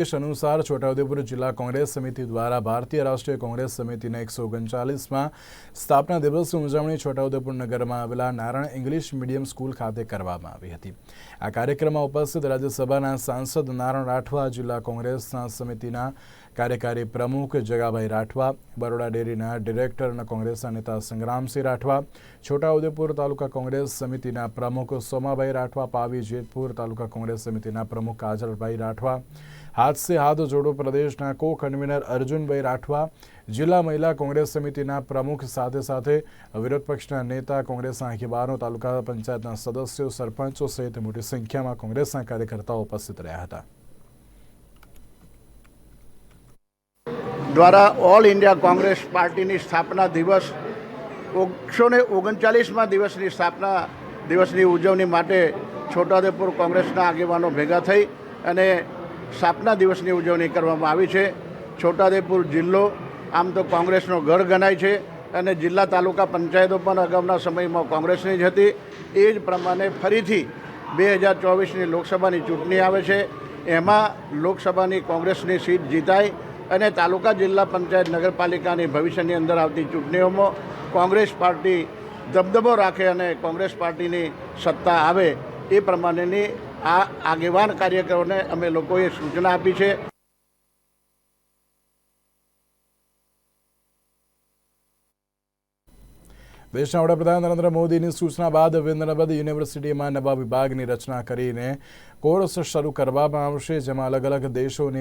અનુસાર છોટાઉદેપુર જિલ્લા કોંગ્રેસ સમિતિ દ્વારા ભારતીય રાષ્ટ્રીય કોંગ્રેસ સમિતિના એકસો ઓગણચાલીસમાં સ્થાપના દિવસની ઉજવણી છોટાઉદેપુર નગરમાં આવેલા નારાયણ ઇંગ્લિશ મીડિયમ સ્કૂલ ખાતે કરવામાં આવી હતી આ કાર્યક્રમમાં ઉપસ્થિત રાજ્યસભાના સાંસદ નારાયણ રાઠવા જિલ્લા કોંગ્રેસના સમિતિના કાર્યકારી પ્રમુખ જગાભાઈ રાઠવા બરોડા ડેરીના ડિરેક્ટર અને કોંગ્રેસના નેતા સંગ્રામસિંહ રાઠવા છોટાઉદેપુર તાલુકા કોંગ્રેસ સમિતિના પ્રમુખ સોમાભાઈ રાઠવા પાવી જેતપુર તાલુકા કોંગ્રેસ સમિતિના પ્રમુખ કાજલભાઈ રાઠવા હાથ સે હાથ જોડો પ્રદેશના કો કન્વીનર અર્જુનભાઈ રાઠવા, જિલ્લા મહિલા કોંગ્રેસ સમિતિના પ્રમુખ સાથે સાથે વિરોધ પક્ષના નેતા, કોંગ્રેસના આગેવાનો તાલુકા પંચાયતના સદસ્યો, સરપંચો સહિત મોટી સંખ્યામાં કોંગ્રેસના કાર્યકર્તાઓ ઉપસ્થિત રહ્યા હતા. દ્વારા ઓલ ઇન્ડિયા કોંગ્રેસ પાર્ટીની સ્થાપના દિવસ એકસો ને ઓગણચાલીસમાં દિવસની સ્થાપના દિવસની ઉજવણી માટે છોટાઉદેપુર કોંગ્રેસના આગેવાનો ભેગા થઈ અને સ્થાપના દિવસની ઉજવણી કરવામાં આવી છે. છોટાદેપુર જિલ્લો, આમ તો કોંગ્રેસનો ગઢ ગણાય છે અને જિલ્લા તાલુકા પંચાયતો પણ અગાઉના સમયમાં કોંગ્રેસની જ હતી. એ જ પ્રમાણે ફરીથી બે હજાર ચોવીસની લોકસભાની ચૂંટણી આવે છે. એમાં લોકસભાની કોંગ્રેસની સીટ જીતાય અને તાલુકા જિલ્લા પંચાયત નગરપાલિકાની ભવિષ્યની અંદર આવતી ચૂંટણીઓમાં કોંગ્રેસ પાર્ટી દબદબો રાખે અને કોંગ્રેસ પાર્ટીની સત્તા આવે એ પ્રમાણેની આ આગેવાન કાર્યકરોને અમે લોકોએ સૂચના આપી છે. દેશના વડાપ્રધાન નરેન્દ્ર મોદીની સૂચના બાદ વિન્દ્રનબદ યુનિવર્સિટીમાં નવા વિભાગની રચના કરીને કોર્સ શરૂ કરવામાં આવશે, જેમાં અલગ અલગ દેશોની